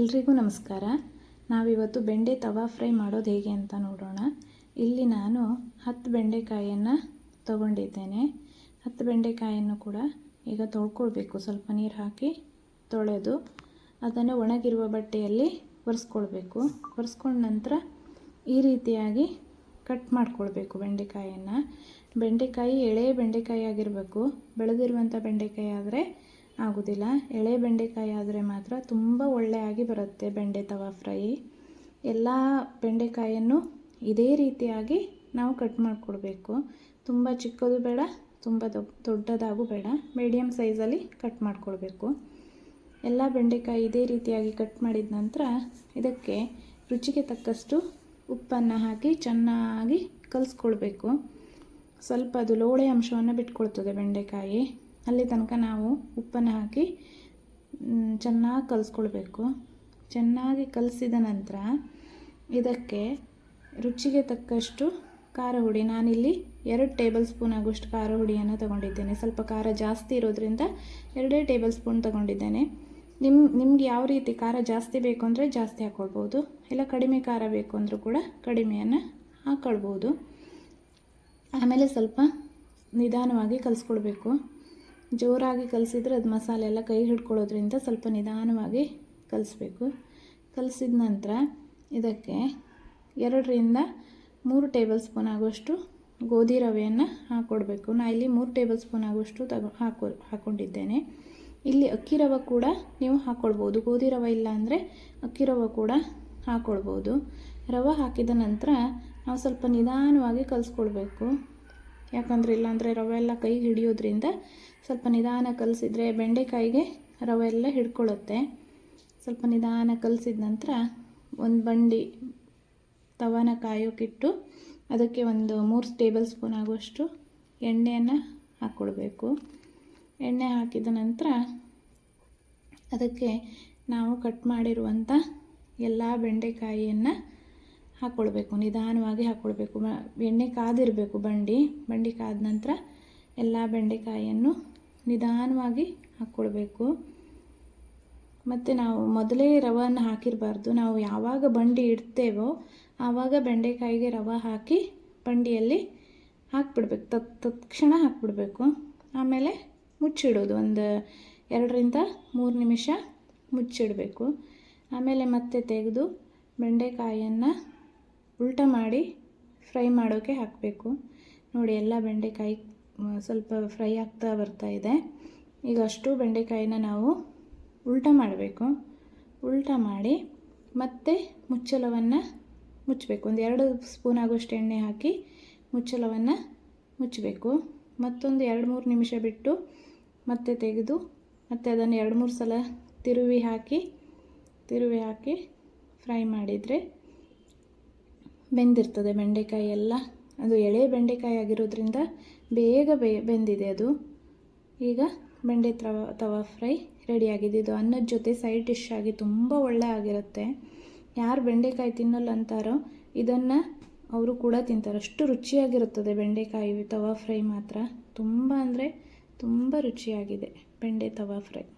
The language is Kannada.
ಎಲ್ರಿಗೂ ನಮಸ್ಕಾರ. ನಾವಿವತ್ತು ಬೆಂಡೆ ತವಾ ಫ್ರೈ ಮಾಡೋದು ಹೇಗೆ ಅಂತ ನೋಡೋಣ. ಇಲ್ಲಿ ನಾನು ಹತ್ತು ಬೆಂಡೆಕಾಯಿಯನ್ನು ತಗೊಂಡಿದ್ದೇನೆ. ಹತ್ತು ಬೆಂಡೆಕಾಯಿಯನ್ನು ಕೂಡ ಈಗ ತೊಳ್ಕೊಳ್ಬೇಕು. ಸ್ವಲ್ಪ ನೀರು ಹಾಕಿ ತೊಳೆದು ಅದನ್ನು ಒಣಗಿರುವ ಬಟ್ಟೆಯಲ್ಲಿ ಒರೆಸ್ಕೊಳ್ಬೇಕು. ಒರೆಸ್ಕೊಂಡ ನಂತರ ಈ ರೀತಿಯಾಗಿ ಕಟ್ ಮಾಡ್ಕೊಳ್ಬೇಕು ಬೆಂಡೆಕಾಯಿಯನ್ನು ಬೆಂಡೆಕಾಯಿ ಎಳೆ ಬೆಂಡೆಕಾಯಿ ಆಗಿರಬೇಕು. ಬೆಳೆದಿರುವಂಥ ಬೆಂಡೆಕಾಯಿ ಆದರೆ ಆಗೋದಿಲ್ಲ. ಎಳೆ ಬೆಂಡೆಕಾಯಿ ಆದರೆ ಮಾತ್ರ ತುಂಬ ಒಳ್ಳೆಯಾಗಿ ಬರುತ್ತೆ ಬೆಂಡೆ ತವಾ ಫ್ರೈ. ಎಲ್ಲ ಬೆಂಡೆಕಾಯಿಯನ್ನು ಇದೇ ರೀತಿಯಾಗಿ ನಾವು ಕಟ್ ಮಾಡಿಕೊಡ್ಬೇಕು. ತುಂಬ ಚಿಕ್ಕದು ಬೇಡ, ತುಂಬ ದೊಡ್ಡದಾಗೂ ಬೇಡ ಮೀಡಿಯಮ್ ಸೈಜಲ್ಲಿ ಕಟ್ ಮಾಡಿಕೊಳ್ಬೇಕು ಎಲ್ಲ ಬೆಂಡೆಕಾಯಿ ಇದೇ ರೀತಿಯಾಗಿ ಕಟ್ ಮಾಡಿದ ನಂತರ ಇದಕ್ಕೆ ರುಚಿಗೆ ತಕ್ಕಷ್ಟು ಉಪ್ಪನ್ನು ಹಾಕಿ ಚೆನ್ನಾಗಿ ಕಲಿಸ್ಕೊಳ್ಬೇಕು ಸ್ವಲ್ಪ ಅದು ಲೋಳೆ ಅಂಶವನ್ನು ಬಿಟ್ಕೊಳ್ತದೆ ಬೆಂಡೆಕಾಯಿ. ಅಲ್ಲಿ ತನಕ ನಾವು ಉಪ್ಪನ್ನು ಹಾಕಿ ಚೆನ್ನಾಗಿ ಕಲಿಸ್ಕೊಳ್ಬೇಕು. ಚೆನ್ನಾಗಿ ಕಲಸಿದ ನಂತರ ಇದಕ್ಕೆ ರುಚಿಗೆ ತಕ್ಕಷ್ಟು ಖಾರ ಹುಡಿ. ನಾನಿಲ್ಲಿ ಎರಡು ಟೇಬಲ್ ಸ್ಪೂನ್ ಆಗುವಷ್ಟು ಖಾರ ಹುಡಿಯನ್ನು ತಗೊಂಡಿದ್ದೇನೆ. ಸ್ವಲ್ಪ ಖಾರ ಜಾಸ್ತಿ ಇರೋದ್ರಿಂದ ಎರಡೇ ಟೇಬಲ್ ಸ್ಪೂನ್ ತಗೊಂಡಿದ್ದೇನೆ. ನಿಮ್ಮ ನಿಮ್ಗೆ ಯಾವ ರೀತಿ ಖಾರ ಜಾಸ್ತಿ ಬೇಕು ಅಂದರೆ ಜಾಸ್ತಿ ಹಾಕ್ಕೊಳ್ಬೋದು ಇಲ್ಲ ಕಡಿಮೆ ಖಾರ ಬೇಕು ಅಂದರೂ ಕೂಡ ಕಡಿಮೆಯನ್ನು ಹಾಕ್ಕೊಳ್ಬೋದು ಆಮೇಲೆ ಸ್ವಲ್ಪ ನಿಧಾನವಾಗಿ ಕಲಿಸ್ಕೊಳ್ಬೇಕು. ಜೋರಾಗಿ ಕಲಸಿದ್ರೆ ಅದು ಮಸಾಲೆ ಎಲ್ಲ ಕೈ ಹಿಡ್ಕೊಳ್ಳೋದ್ರಿಂದ ಸ್ವಲ್ಪ ನಿಧಾನವಾಗಿ ಕಲಿಸ್ಬೇಕು. ಕಲಸಿದ ನಂತರ ಇದಕ್ಕೆ ಎರಡರಿಂದ ಮೂರು ಟೇಬಲ್ ಸ್ಪೂನ್ ಆಗುವಷ್ಟು ಗೋಧಿ ರವೆಯನ್ನು ಹಾಕ್ಕೊಡ್ಬೇಕು ನಾ ಇಲ್ಲಿ ಮೂರು ಟೇಬಲ್ ಸ್ಪೂನ್ ಆಗುವಷ್ಟು ತಗೊ ಹಾಕೊ ಹಾಕ್ಕೊಂಡಿದ್ದೇನೆ ಇಲ್ಲಿ ಅಕ್ಕಿ ರವೆ ಕೂಡ ನೀವು ಹಾಕ್ಕೊಳ್ಬೋದು ಗೋಧಿ ರವೆ ಇಲ್ಲ ಅಂದರೆ ಅಕ್ಕಿ ರವೆ ಕೂಡ ಹಾಕ್ಕೊಳ್ಬೋದು ರವೆ ಹಾಕಿದ ನಂತರ ನಾವು ಸ್ವಲ್ಪ ನಿಧಾನವಾಗಿ ಕಲಿಸ್ಕೊಳ್ಬೇಕು. ಯಾಕಂದರೆ ಇಲ್ಲಾಂದರೆ ರವೆ ಎಲ್ಲ ಕೈಗೆ ಹಿಡಿಯೋದ್ರಿಂದ ಸ್ವಲ್ಪ ನಿಧಾನ ಕಲಸಿದ್ರೆ ಬೆಂಡೆಕಾಯಿಗೆ ರವೆ ಎಲ್ಲ ಹಿಡ್ಕೊಳ್ಳುತ್ತೆ ಸ್ವಲ್ಪ ನಿಧಾನ ಕಲಸಿದ ನಂತರ ಒಂದು ಬಂಡಿ ತವನ ಕಾಯೋಕ್ಕಿಟ್ಟು ಅದಕ್ಕೆ ಒಂದು ಮೂರು ಟೇಬಲ್ ಸ್ಪೂನ್ ಆಗುವಷ್ಟು ಎಣ್ಣೆಯನ್ನು ಹಾಕ್ಕೊಳ್ಬೇಕು ಎಣ್ಣೆ ಹಾಕಿದ ನಂತರ ಅದಕ್ಕೆ ನಾವು ಕಟ್ ಮಾಡಿರುವಂಥ ಎಲ್ಲ ಬೆಂಡೆಕಾಯಿಯನ್ನು ಹಾಕ್ಕೊಳ್ಬೇಕು ನಿಧಾನವಾಗಿ ಹಾಕ್ಕೊಳ್ಬೇಕು ಎಣ್ಣೆ ಕಾದಿರಬೇಕು ಬಂಡಿ ಬಂಡಿ ಕಾದ ನಂತರ ಎಲ್ಲ ಬೆಂಡೆಕಾಯಿಯನ್ನು ನಿಧಾನವಾಗಿ ಹಾಕ್ಕೊಳ್ಬೇಕು ಮತ್ತು ನಾವು ಮೊದಲೇ ರವನ್ನು ಹಾಕಿರಬಾರ್ದು. ನಾವು ಯಾವಾಗ ಬಂಡಿ ಇಡ್ತೇವೋ ಆವಾಗ ಬೆಂಡೆಕಾಯಿಗೆ ರವ ಹಾಕಿ ಬಂಡಿಯಲ್ಲಿ ಹಾಕ್ಬಿಡ್ಬೇಕು. ತತ್, ತತ್ಕ್ಷಣ ಹಾಕ್ಬಿಡ್ಬೇಕು. ಆಮೇಲೆ ಮುಚ್ಚಿಡೋದು. ಒಂದು ಎರಡರಿಂದ ಮೂರು ನಿಮಿಷ ಮುಚ್ಚಿಡಬೇಕು. ಆಮೇಲೆ ಮತ್ತೆ ತೆಗೆದು ಬೆಂಡೆಕಾಯಿಯನ್ನು ಉಲ್ಟ ಮಾಡಿ ಫ್ರೈ ಮಾಡೋಕ್ಕೆ ಹಾಕಬೇಕು. ನೋಡಿ, ಎಲ್ಲ ಬೆಂಡೆಕಾಯಿ ಸ್ವಲ್ಪ ಫ್ರೈ ಆಗ್ತಾ ಬರ್ತಾ ಇದೆ. ಈಗ ಅಷ್ಟು ಬೆಂಡೆಕಾಯಿನ ನಾವು ಉಲ್ಟ ಮಾಡಬೇಕು. ಉಲ್ಟ ಮಾಡಿ ಮತ್ತೆ ಮುಚ್ಚಳವನ್ನು ಮುಚ್ಚಬೇಕು. ಒಂದು ಎರಡು ಸ್ಪೂನ್ ಆಗೋಷ್ಟು ಎಣ್ಣೆ ಹಾಕಿ ಮುಚ್ಚಳವನ್ನು ಮುಚ್ಚಬೇಕು. ಮತ್ತೊಂದು ಎರಡು ಮೂರು ನಿಮಿಷ ಬಿಟ್ಟು ಮತ್ತೆ ತೆಗೆದು ಮತ್ತೆ ಅದನ್ನು ಎರಡು ಮೂರು ಸಲ ತಿರುವಿ ಹಾಕಿ ತಿರುವಿ ಹಾಕಿ ಫ್ರೈ ಮಾಡಿದರೆ ಬೆಂದಿರ್ತದೆ ಬೆಂಡೆಕಾಯಿ ಎಲ್ಲ. ಅದು ಎಳೆ ಬೆಂಡೆಕಾಯಿ ಆಗಿರೋದ್ರಿಂದ ಬೇಗ ಬೆ, ಬೆಂದಿದೆ ಅದು. ಈಗ ಬೆಂಡೆ ತವ, ತವಾ ಫ್ರೈ ರೆಡಿಯಾಗಿದೆ ಇದು ಅನ್ನದ ಜೊತೆ ಸೈಡ್ ಡಿಶ್ ಆಗಿ ತುಂಬ ಒಳ್ಳೆ ಆಗಿರುತ್ತೆ. ಯಾರು ಬೆಂಡೆಕಾಯಿ ತಿನ್ನಲ್ಲ ಅಂತಾರೋ ಇದನ್ನು ಅವರು ಕೂಡ ತಿಂತಾರೆ. ಅಷ್ಟು ರುಚಿಯಾಗಿರುತ್ತದೆ ಬೆಂಡೆಕಾಯಿ ತವಾ ಫ್ರೈ ಮಾತ್ರ. ತುಂಬ ಅಂದರೆ ತುಂಬ ರುಚಿಯಾಗಿದೆ ಬೆಂಡೆ ತವಾ ಫ್ರೈ.